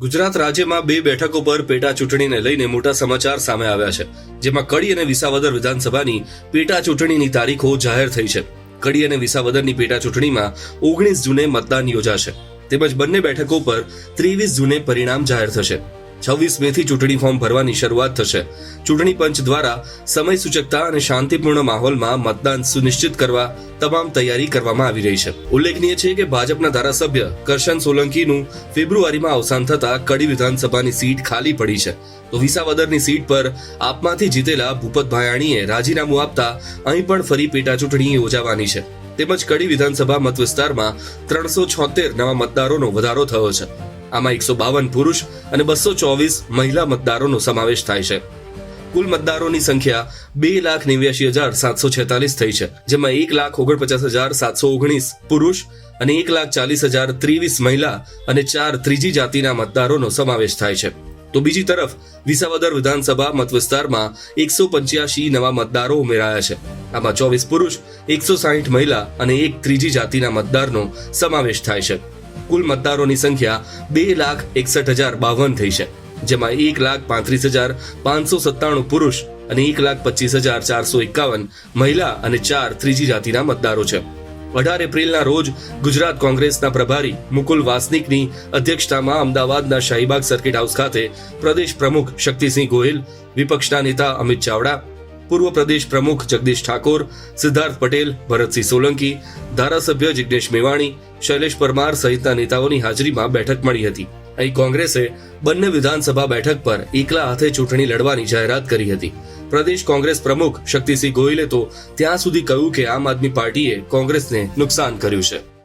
ગુજરાત રાજ્યમાં બે બેઠકો પર પેટા ચૂંટણીને લઈને મોટા સમાચાર સામે આવ્યા છે, જેમાં કડી અને વિસાવદર વિધાનસભાની પેટા ચૂંટણીની તારીખો જાહેર થઈ છે. કડી અને વિસાવદરની પેટા ચૂંટણીમાં ઓગણીસ જૂને મતદાન યોજાશે. તેમજ બંને બેઠકો પર ત્રેવીસ જૂને પરિણામ જાહેર થશે. છવ્વીસ મે થી ચૂંટણી ફોર્મ ભરવાની શરૂઆત થશે. ચૂંટણી પંચ દ્વારા સમય સૂચકતા અને શાંતિપૂર્ણ માહોલમાં મતદાન સુનિશ્ચિત કરવા તમામ તૈયારી કરવામાં આવી રહી છે. ઉલ્લેખનીય છે કે ભાજપના ધારાસભ્ય કરશન સોલંકીનું ફેબ્રુઆરીમાં અવસાન થતા કડી વિધાનસભાની સીટ ખાલી પડી છે. તો વિસાવદરની સીટ પર આપમાંથી જીતેલા ભૂપત ભાયાણીએ રાજીનામું આપતા અહીં પણ ફરી પેટા ચૂંટણી યોજાવાની છે. તેમજ કડી વિધાનસભા મત વિસ્તારમાં ત્રણસો છોતેર નવા મતદારોનો વધારો થયો છે. આમાં એકસો બાવન પુરુષ અને બસો ચોવીસ મહિલા મતદારોનો સમાવેશ થાય છે. કુલ મતદારોની સંખ્યા બે લાખ નેવ્યાસી હજાર સાતસો છેતાલીસ થઈ છે, જેમાં એક લાખ ઓગણપચાસ હજાર સાતસો ઓગણીસ પુરુષ અને એક લાખ ચાલીસ હજાર ત્રેવીસ મહિલા અને ચાર ત્રીજી જાતિના મતદારોનો સમાવેશ થાય છે. તો બીજી તરફ, વિસાવદર વિધાનસભા મત વિસ્તારમાં એકસો પંચ્યાસી નવા મતદારો ઉમેરાયા છે. આમાં ચોવીસ પુરુષ, એકસો સાહીઠ મહિલા અને એક ત્રીજી જાતિના મતદારનો સમાવેશ થાય છે. કુલ મતદારોની સંખ્યા બે લાખ એકસઠ હજાર બાવન થઈ છે, જેમાં એક લાખ પાંત્રીસ હજાર પાંચસો સત્તાણું પુરુષ અને એક લાખ પચીસ હજાર ચારસો એકાવન મહિલા અને ચાર ત્રીજી જાતિના મતદારો છે. અઢાર એપ્રિલના રોજ ગુજરાત કોંગ્રેસના પ્રભારી મુકુલ વાસનિકની અધ્યક્ષતામાં અમદાવાદના શાહીબાગ સર્કિટ હાઉસ ખાતે પ્રદેશ પ્રમુખ શક્તિસિંહ ગોહિલ, વિપક્ષના નેતા અમિત ચાવડા પૂર્વ પ્રદેશ પ્રમુખ જગદીશ ઠાકોર, સિદ્ધાર્થ પટેલ, ભરતસિંહ સોલંકી, ધારાસભ્ય જિગ્નેશ મેવાણી, શૈલેષ પરમાર સહિતના નેતાઓની હાજરીમાં બેઠક મળી હતી. અહીં કોંગ્રેસે બંને વિધાનસભા બેઠક પર એકલા હાથે ચૂંટણી લડવાની જાહેરાત કરી હતી. પ્રદેશ કોંગ્રેસ પ્રમુખ શક્તિસિંહ ગોહિલે તો ત્યાં સુધી કહ્યું કે આમ આદમી પાર્ટીએ કોંગ્રેસને નુકસાન કર્યું છે.